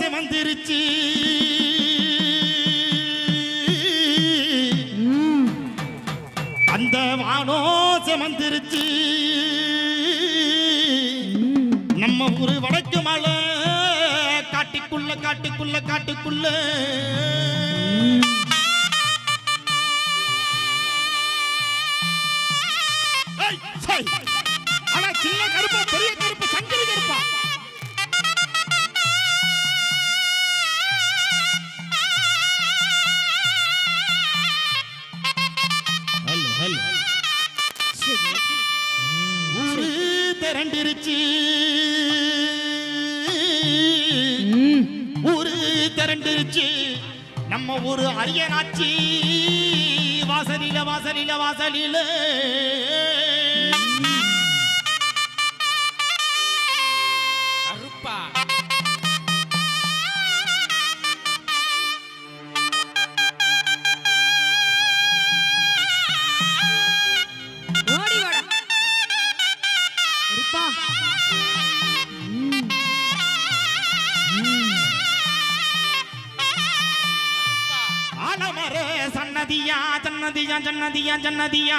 சிமந்திருச்சு அந்த வானோ சிமந்திருச்சு நம்ம ஊரு வடக்கு மலை காட்டுக்குள்ள காட்டுக்குள்ள காட்டுக்குள்ள. ஆனா சின்ன கருப்பா பெரிய திரண்டிருச்சு நம்ம ஒரு அரியனாச்சி வாசலில வாசலில வாசலில. சன்னதியா சன்னதியா சன்னதியா சன்னதியா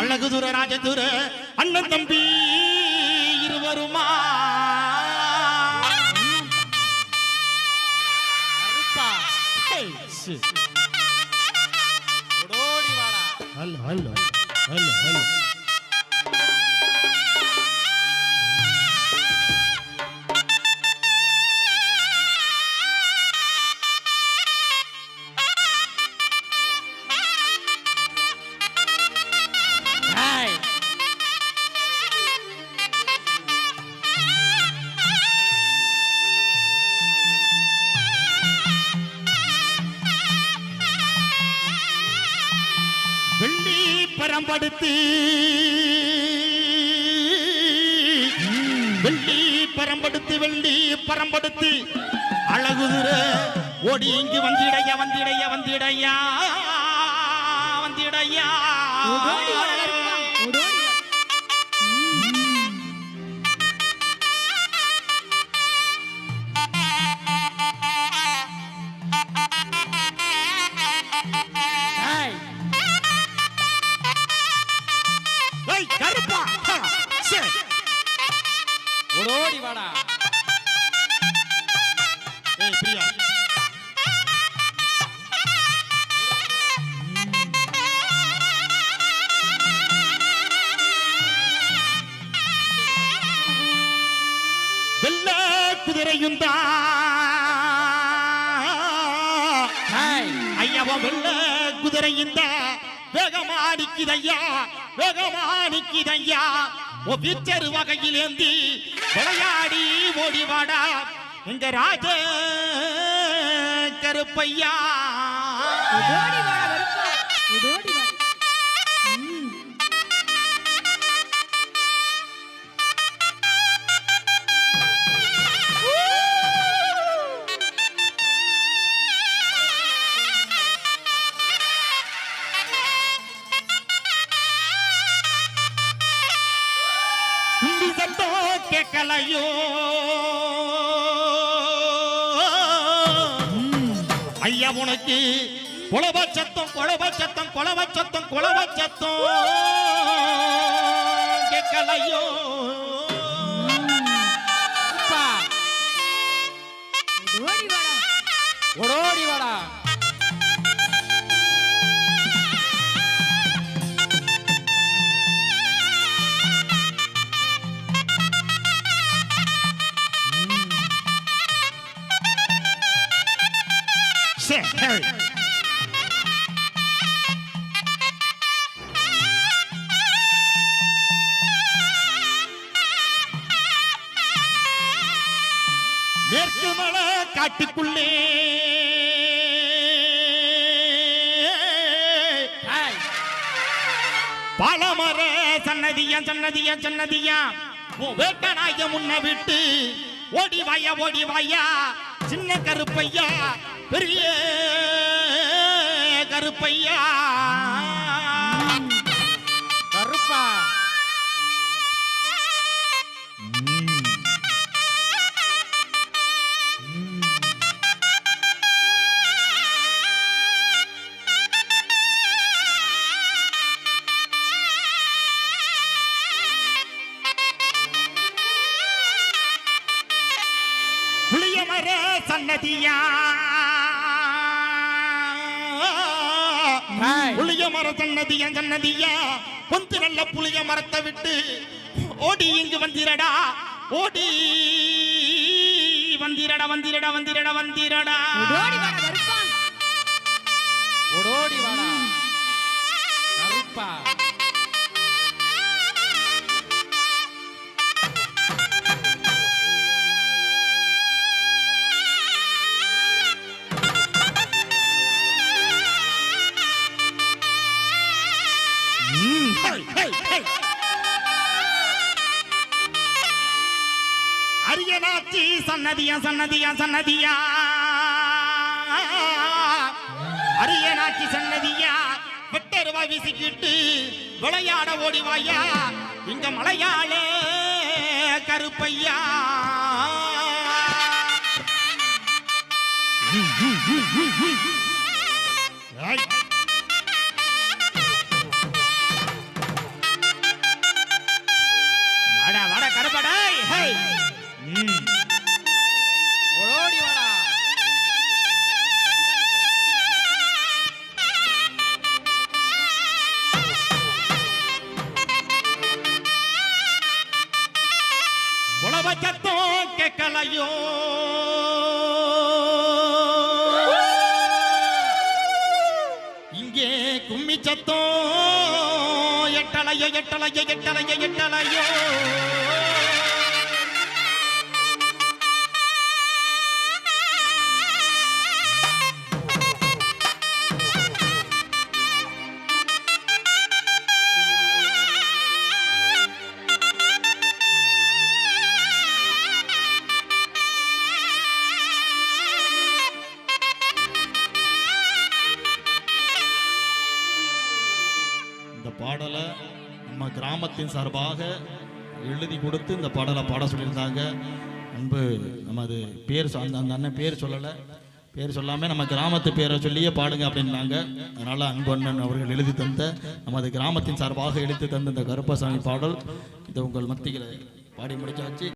அழகு துர ராஜதுர அண்ணன் தம்பி இருவருமா? பரம்படுத்து வெள்ளி பரம்படுத்து வெள்ளி பரம்படுத்து. அழகுதுர ஓடி இங்கு வந்திடைய வந்திடைய வந்திடையா வந்திடையா. ஓடோடி வாடா. ஏய், பிரியா. வெள்ள குதிரையும் ஐயாவோ வெள்ள குதிரையும் வேகமாடிக்குதையா வேகமாடிக்குதையா. பிச்சரு வகையிலேந்தி விளையாடி ஓடிவாடா. எங்க ராஜ கருப்பையா. கேட்கலையோ ஐயா உனக்கு குழவ சத்தம் குழவ சத்தம் குழவ சத்தம் குழவ சத்தம். கேட்கலையோ? சரி மேற்கு மலை காட்டுக்குள்ளே. பழமர சன்னதியா சன்னதியா சன்னதியா. உன் வேட்டனாய முன்ன விட்டு ஓடி வாயா ஓடி வாயா. சின்ன கருப்பையா பெரிய கருப்பையா? கருப்பா. புளியமர சன்னதியா? புளிய மர சன்னதியா சன்னதியா நல்ல புளிய மரத்தை விட்டு ஓடி இங்கு வந்திரடா. ஓடி வந்திரடா வந்திரடா வந்திரடா வந்திரடா. வாடா ஓடோடி வாடா. கருப்பா. அரியநாச்சி சன்னதியா சன்னதியா சன்னதியா அரியநாச்சி சன்னதியா வெட்டருவா வீசிக்கிட்டு விளையாட ஓடிவாயா இங்க மலையாளே கருப்பையா Right. உழவ சத்தம் கேட்கலையோ? இங்கே கும்மி சத்தம் எட்டலையோ எட்டலையோ எட்டலையோ எட்டலையோ. கிராமத்தின் சார்பாக எழுதி கொடுத்து இந்த பாடலை பாட சொல்லியிருந்தாங்க. அன்பு நமது பேர் அந்த அந்த அண்ணன் பேர் சொல்லலை. பேர் சொல்லாமல் நம்ம கிராமத்து பேரை சொல்லியே பாடுங்க அப்படின்னாங்க. அதனால் அன்பு அண்ணன் அவர்கள் எழுதி தந்த நமது கிராமத்தின் சார்பாக எழுதி தந்த இந்த கருப்பசாமி பாடல் இது உங்கள் மத்தியில் பாடி முடிச்சாச்சு.